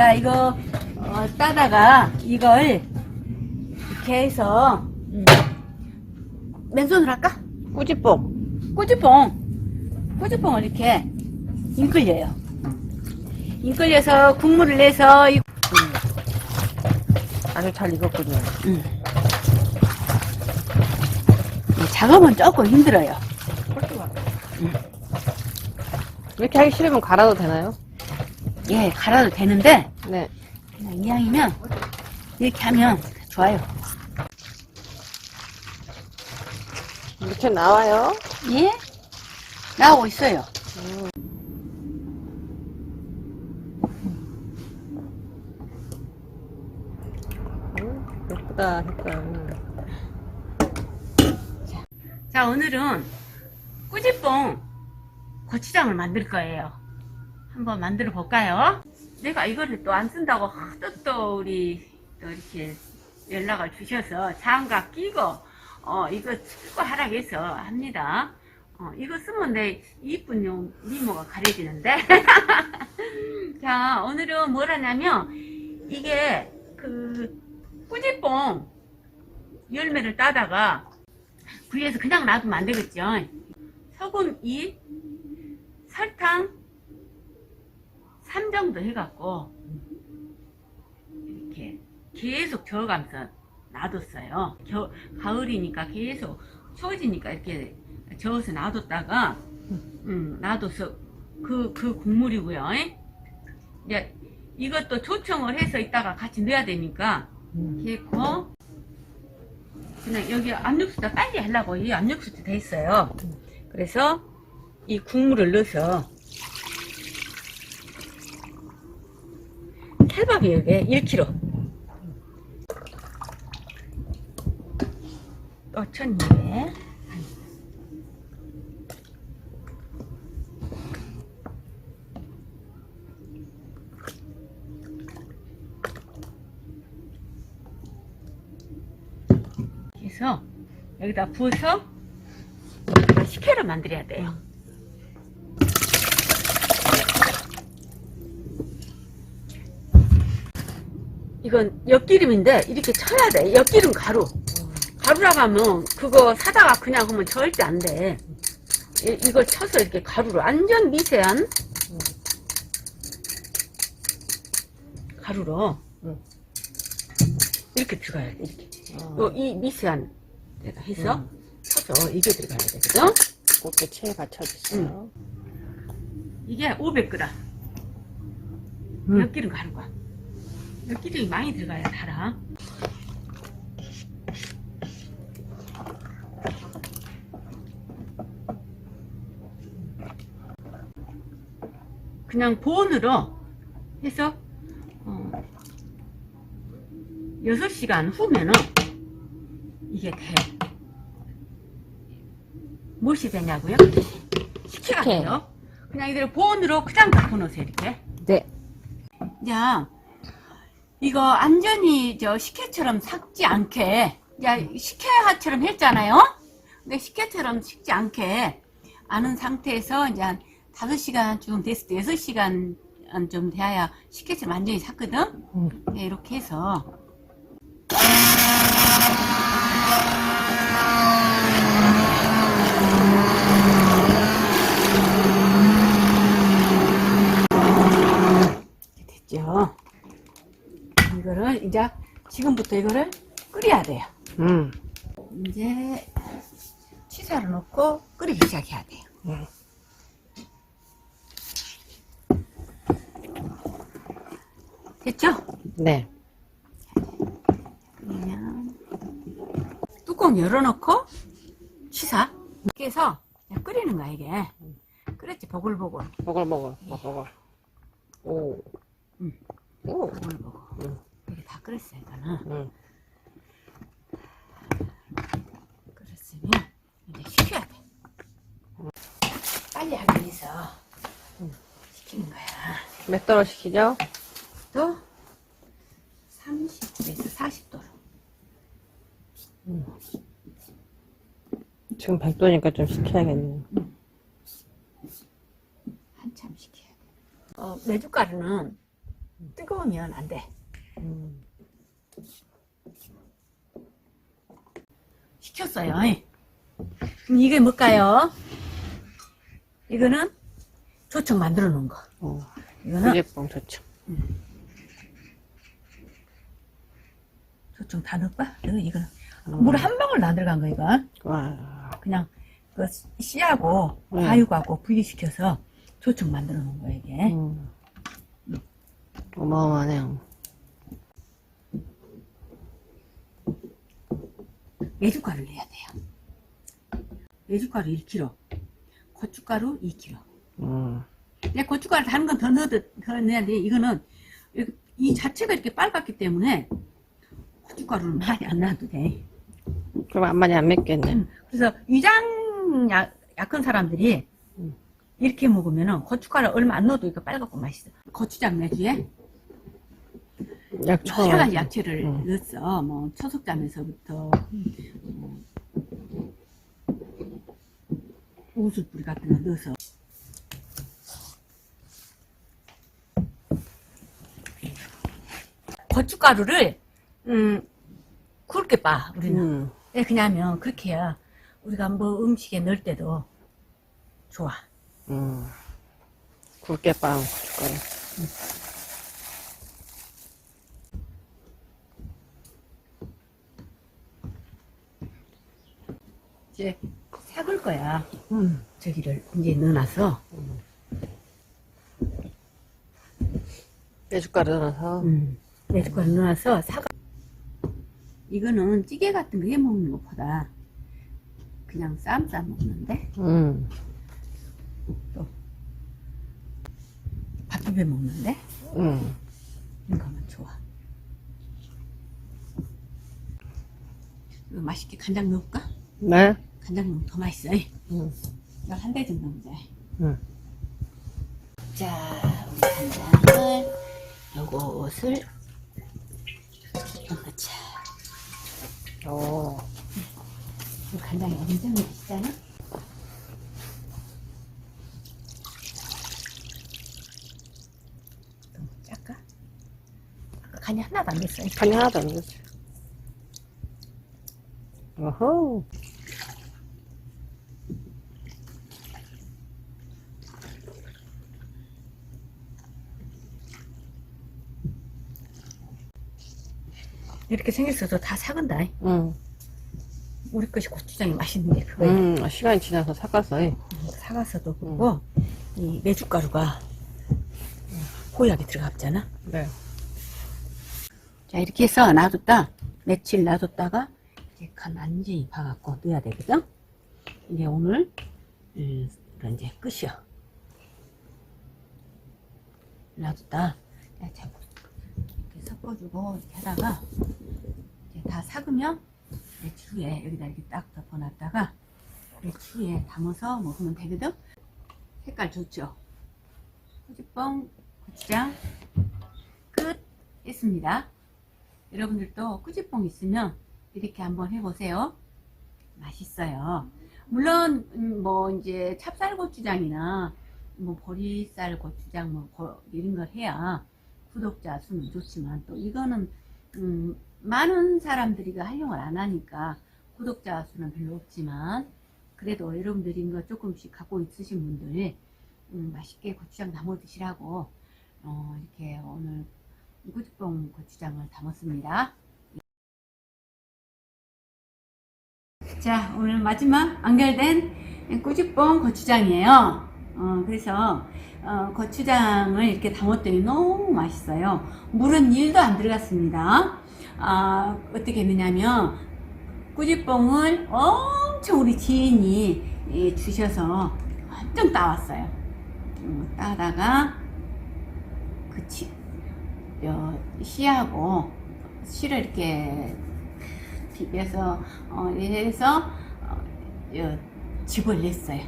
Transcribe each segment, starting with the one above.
자, 이거, 어, 따다가 이걸 이렇게 해서, 음, 맨손으로 할까? 꾸지뽕. 꼬주뽕. 꼬주뽕을 이렇게 인끌려요. 인끌려서 국물을 내서, 이, 아주 잘 익었군요. 이 작업은 조금 힘들어요. 이렇게 하기 싫으면 갈아도 되나요? 예, 갈아도 되는데, 네. 그냥 이왕이면, 이렇게 하면 좋아요. 이렇게 나와요. 예? 나오고 있어요. 음, 예쁘다, 색깔. 자, 오늘은 꾸지뽕 고추장을 만들 거예요. 한번 만들어 볼까요? 내가 이거를 또 안 쓴다고 하도 또 우리 또 이렇게 연락을 주셔서 장갑 끼고 어 이거 쓰고 하라고 해서 합니다. 어 이거 쓰면 내 이쁜 요 미모가 가려지는데. 자, 오늘은 뭘 하냐면 이게 그 꾸지뽕 열매를 따다가 구이에서 그냥 놔두면 안 되겠죠. 소금 2, 설탕 3 정도 해갖고 이렇게 계속 저어가면서 놔뒀어요. 겨, 가을이니까 계속 추워지니까 이렇게 저어서 놔뒀다가 음, 놔둬서 그, 그 국물이고요. 이제 이것도 조청을 해서 이따가 같이 넣어야 되니까 음. 이렇게 했고 그냥 여기 압력수다 빨리 하려고 이 압력수도 돼 있어요. 그래서 이 국물을 넣어서 찰밥이 여기 1kg. 어천이에 해서 여기다 부어서 식혜를 만들어야 돼요. 이건 엿기름인데 이렇게 쳐야 돼. 엿기름 가루. 가루라고 하면 그거 사다가 그냥 하면 절대 안 돼. 이, 이걸 쳐서 이렇게 가루로 완전 미세한 가루로 응. 이렇게 들어가야 돼. 이렇게. 어, 요, 이 미세한 데가 해서 음. 쳐서 이게 들어가야 되거든. 곱게 채 받쳐주세요. 이게 500g. 음. 엿기름 가루가. 엿기름이 많이 들어가야 달아. 그냥 보온으로 해서 어, 6시간 후면은 이게 돼. 무엇이 되냐고요? 식혜가 식혜. 돼요. 그냥 이대로 보온으로 그냥 덮어놓으세요, 이렇게. 네. 자, 이거 안전히 저 식혜처럼 삭지 않게, 야, 식혜화처럼 했잖아요? 근데 식혜처럼 식지 않게 아는 상태에서 이제 한 5시간쯤 됐을 때 6시간 좀 돼야 식혜처럼 완전히 삭거든? 음. 네, 이렇게 해서. 됐죠? 이거를 이제 지금부터 이거를 끓여야 돼요. 음. 이제 취사를 넣고 끓이기 시작해야 돼요. 음. 됐죠? 네. 그러면 뚜껑 열어놓고 취사 이렇게 해서 그냥 끓이는 거야 이게 끓였지 보글보글 먹을 먹을 먹을. 오. 음. 오. 보글보글 음. 끓였어요 이거는 음. 끓였으면 이제 식혀야 돼 빨리 하기 위해서 식히는 거야 몇 도로 시키죠? 또 30도에서 40도로 지금 100도니까 좀 식혀야겠네요. 한참 식혀야 돼 어, 메주가루는 뜨거우면 안 돼. 음. 시켰어요. 그럼 이게 뭘까요? 이거는 조청 만들어 놓은 거. 어. 이거는 꾸지뽕 좋죠. 조청 다 넣을까? 이거, 이거는. 음. 물한 방울 안 들어간 거, 이거. 와. 그냥 그 씨하고 네. 과육하고 분리시켜서 조청 만들어 놓은 거예요, 이게. 음. 어마어마하네요. 메주가루를 넣어야 돼요. 메주가루 1kg, 고춧가루 2kg. 음. 내 고춧가루 다른 건 더 넣어도 더 넣어야 돼. 이거는 이- 이 자체가 이렇게 빨갛기 때문에 고춧가루를 많이 안 넣어도 돼. 그럼 안 많이 안 맵겠네. 그래서 위장 약, 약한 사람들이 음. 이렇게 먹으면은 고춧가루 얼마 안 넣어도 이거 빨갛고 맛있어. 고추장 내주에 약초. 여러 가지 야채를 음. 넣었어. 뭐 초석잠에서부터 뭐, 우슬뿌리 같은 거 넣어서 고춧가루를 음 굵게 빠 우리는 음. 왜 그냐면 그렇게 해야 우리가 뭐 음식에 넣을 때도 좋아 음. 굵게 빵 고춧가루. 이제 삭을 거야 음. 저기를 이제 넣어놔서 메주가루 넣어서. 음. 메주가루 넣어서 사과 이거는 찌개 같은 거 해 먹는 것보다 그냥 쌈 싸 먹는데 음. 밥 비벼 먹는데 음. 이거 하면 좋아 이거 맛있게 간장 넣을까? 네. 간장 넣으면 더 맛있어 음. 이거 한대 정도 돼 음. 자, 우리 간장을 요것을 좀 넣자. 오. 이 간장이 엄청 맛있잖아. 좀 작까? 아까 간이 하나도 안 됐어. 간이 하나도 안 넣었어요. 어허. 이렇게 생겼어도 다 삭은다. 음. 우리 것이 고추장이 맛있는데 그거 음. 시간이 지나서 삭았어요. 사가서도 그렇고 이 메주가루가 호약이 들어갔잖아. 네. 자 이렇게 해서 놔뒀다 며칠 놔뒀다가 이제 간 완전히 봐갖고 넣어야 되거든 이게 오늘 음, 이제 끝이야 놔뒀다 자, 자, 이렇게 섞어주고 이렇게 하다가 이제 다 삭으면 후에 여기다 이렇게 딱 덮어놨다가 후에 담아서 먹으면 되거든 색깔 좋죠 고추뻥 고추장 끝 했습니다 여러분들도 꾸지뽕 있으면 이렇게 한번 해보세요. 맛있어요. 물론 음, 뭐 이제 찹쌀 고추장이나 뭐 보리쌀 고추장 뭐 고- 이런 걸 해야 구독자 수는 좋지만 또 이거는 음, 많은 사람들이 이거 활용을 안 하니까 구독자 수는 별로 없지만 그래도 여러분들이 이거 조금씩 갖고 있으신 분들 음, 맛있게 고추장 담아 드시라고 어, 이렇게 오늘 꾸지뽕 고추장을 담았습니다. 자, 오늘 마지막 안결된 꾸지뽕 고추장이에요. 어, 그래서 어, 고추장을 이렇게 담았더니 너무 맛있어요. 물은 1도 안 들어갔습니다. 아, 어떻게 했느냐면 꾸지뽕을 엄청 우리 지인이 예, 주셔서 엄청 따왔어요. 음, 따다가 그 치, 요 씨하고 씨를 이렇게 비벼서 어, 해서 어, 요 즙을 냈어요.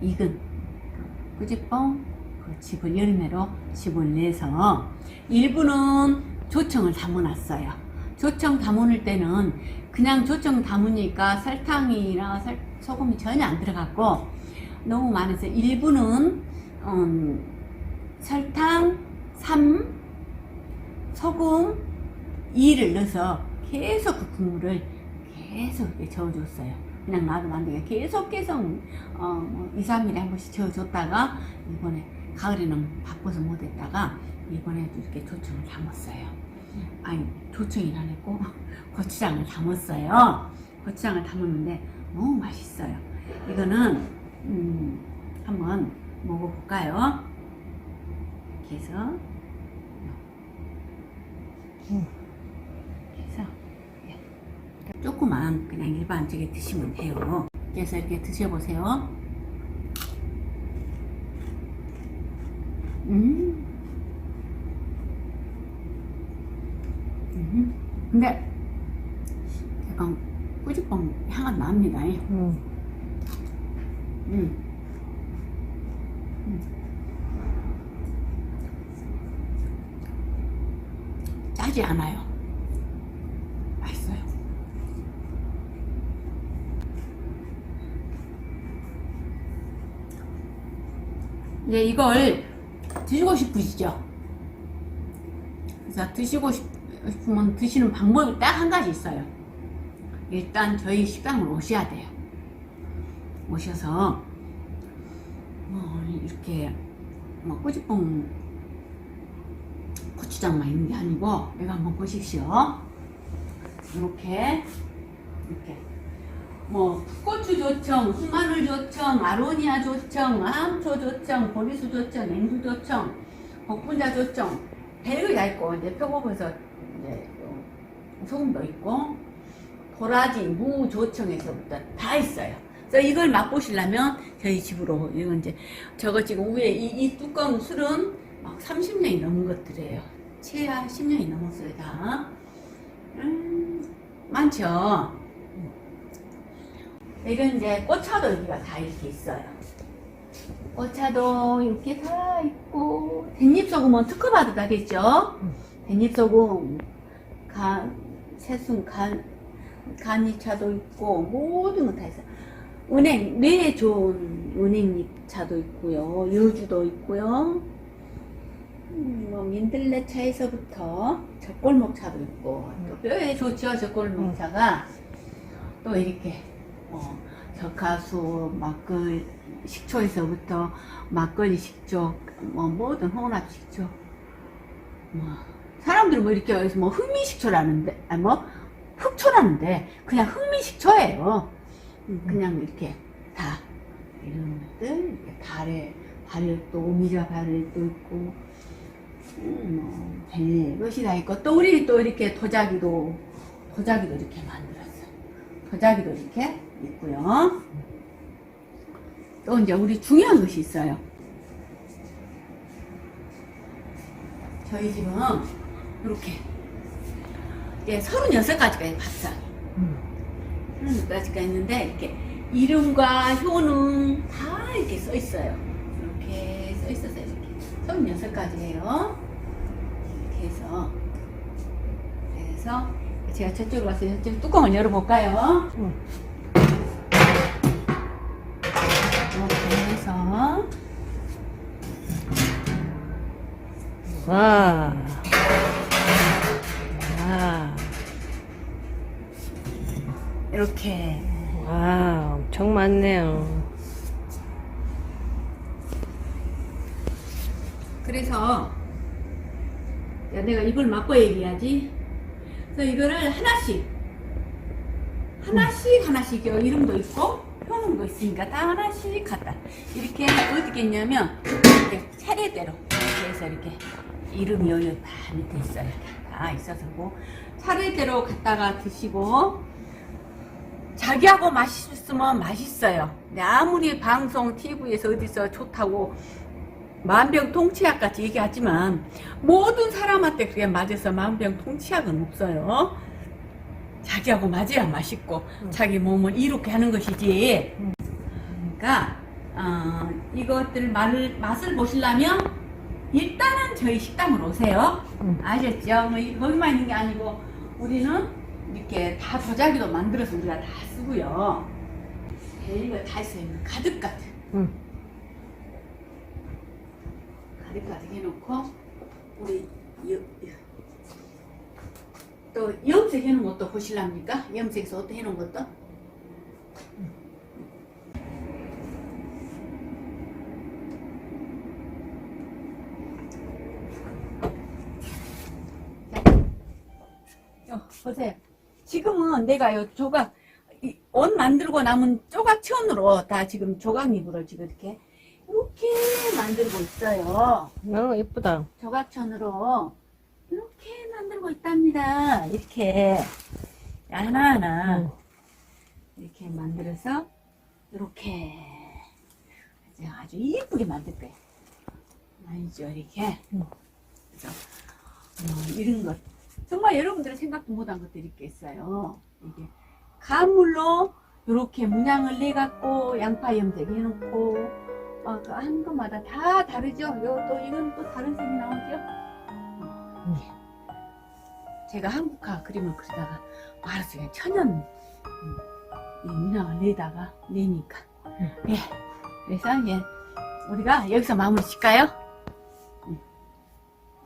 익은 꾸지뽕 그 즙을 열매로 즙을 내서 일부는 조청을 담아놨어요. 조청 담아놓을 때는 그냥 조청 담으니까 설탕이나 설- 소금이 전혀 안 들어갔고 너무 많아서 일부는 음, 설탕, 삼, 소금 2를 넣어서 계속 그 국물을 계속 이렇게 저어줬어요. 그냥 놔두면 안 되게 계속 계속 어, 뭐 2, 3일에 한 번씩 저어줬다가 이번에 가을에는 바빠서 못했다가 이번에도 이렇게 조청을 담았어요. 아니 조청이 아니고 고추장을 담았어요. 고추장을 담았는데 너무 맛있어요. 이거는 음, 한번 먹어볼까요? 이렇게 해서 음. 그래서 예. 조그만 그냥 일반 저게 드시면 돼요. 그래서 이렇게 드셔보세요. 음. 음. 근데 약간 꾸지뽕 향은 납니다. 음. 음. 짜지 않아요. 이제 이걸 드시고 싶으시죠? 그래서 드시고 싶- 싶으면 드시는 방법이 딱 한 가지 있어요. 일단 저희 식당을 오셔야 돼요. 오셔서 뭐 이렇게 뭐 꼬집뽕 고추장만 있는 게 아니고 이거 한번 보십시오. 이렇게 이렇게 뭐 풋고추 조청, 흑마늘 조청, 아로니아 조청, 암초 조청, 보리수 조청, 냉수 조청, 복분자 조청 다 있고 이제 표고버섯 이제 또 소금도 있고 도라지, 무 조청에서부터 다 있어요. 그래서 이걸 맛보시려면 저희 집으로 이건 이제 저거 지금 위에 이, 이 두꺼운 술은 막 30년이 넘은 것들이에요. 최하 10년이 넘었어요 다. 음, 많죠. 이건 이제 꽃차도 여기가 다 이렇게 있어요. 꽃차도 이렇게 다 있고 댄잎소금은 특허받아 다겠죠. 댄잎소금, 간, 새순, 간, 간이차도 있고 모든 거 다 있어요. 은행 뇌에 좋은 은행잎차도 있고요, 여주도 있고요. 음, 뭐 민들레 차에서부터 젖골목 차도 있고 또 뼈에 좋죠 젖골목 차가 또 이렇게 어, 젓가수 막걸 식초에서부터 막걸리 식초 뭐 모든 홍합 식초. 뭐 사람들은 뭐 이렇게 여기서 뭐 흑미식초라는데 아니 뭐 흑초라는데 그냥 흑미식초예요. 음, 그냥 이렇게 다 이런 것들 이렇게 발에 발열도 오미자 발열도 있고 음, 뭐 별것이 다 있고 또 우리 또 이렇게 도자기도 도자기도 이렇게 만들었어요. 도자기도 이렇게 있고요 또 이제 우리 중요한 것이 있어요 저희 집은 이렇게 이제 36가지가 밥상 음. 36가지가 있는데 이렇게 이름과 효능 다 이렇게 써 있어요. 이렇게 써 있어서 이렇게 36가지예요. 이렇게 해서 그래서 제가 저쪽으로 가서 저쪽 뚜껑을 열어볼까요? 응. 와. 와. 이렇게 와, 엄청 많네요. 그래서 야, 내가 이걸 맛보 얘기하지. 그래서 이거를 하나씩 하나씩 하나씩 요 이름도 있고 효능도 있으니까 다 하나씩 갖다 이렇게 어떻게 했냐면 이렇게 차례대로 이렇게 해서 이렇게 이름이 여기 다 밑에 있어요. 다 있어서 뭐 차례대로 갖다가 드시고 자기하고 맛있으면 맛있어요. 근데 아무리 방송 TV에서 어디서 좋다고 만병통치약 같이 얘기하지만 모든 사람한테 그게 맞아서 만병통치약은 없어요. 자기하고 맞아야 맛있고 음. 자기 몸을 이롭게 하는 것이지. 음. 그러니까 어, 이것들 맛을, 맛을 보시려면 일단은 저희 식당으로 오세요. 음. 아셨죠? 뭐 이- 거기만 있는 게 아니고 우리는 이렇게 다 도자기도 만들어서 우리가 다 쓰고요. 별거 다 있어요. 가득 가득. 응. 가득 가득 해놓고 우리 여, 여, 또 염색 해놓은 것도 보실랍니까? 염색해서 어떻게 해놓은 것도? 자, 요, 보세요. 지금은 내가 요 조각, 이옷 만들고 남은 조각천으로 다 지금 조각잎으로 지금 이렇게, 이렇게 만들고 있어요. 어, 예쁘다. 조각천으로 이렇게 만들고 있답니다. 이렇게 하나하나 응. 이렇게 만들어서 이렇게 아주 이쁘게 만들 거예요. 알죠? 이렇게. 응. 그래서 어, 이런 것 정말 여러분들이 생각도 못한 것들이 있겠어요. 이게 가물로 이렇게 문양을 내 갖고 양파 염색 해놓고 어, 그한 것마다 다 다르죠. 요 또 이건 또 다른 색이 나오죠. 음. 제가 한국화 그림을 그리다가 알았어요. 그냥 천연 음, 이 문양을 내다가 내니까. 음. 예. 그래서 이제 우리가 여기서 마무리 짓까요? 음.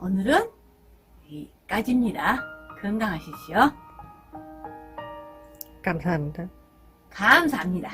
오늘은 까지입니다. 건강하십시오. 감사합니다. 감사합니다.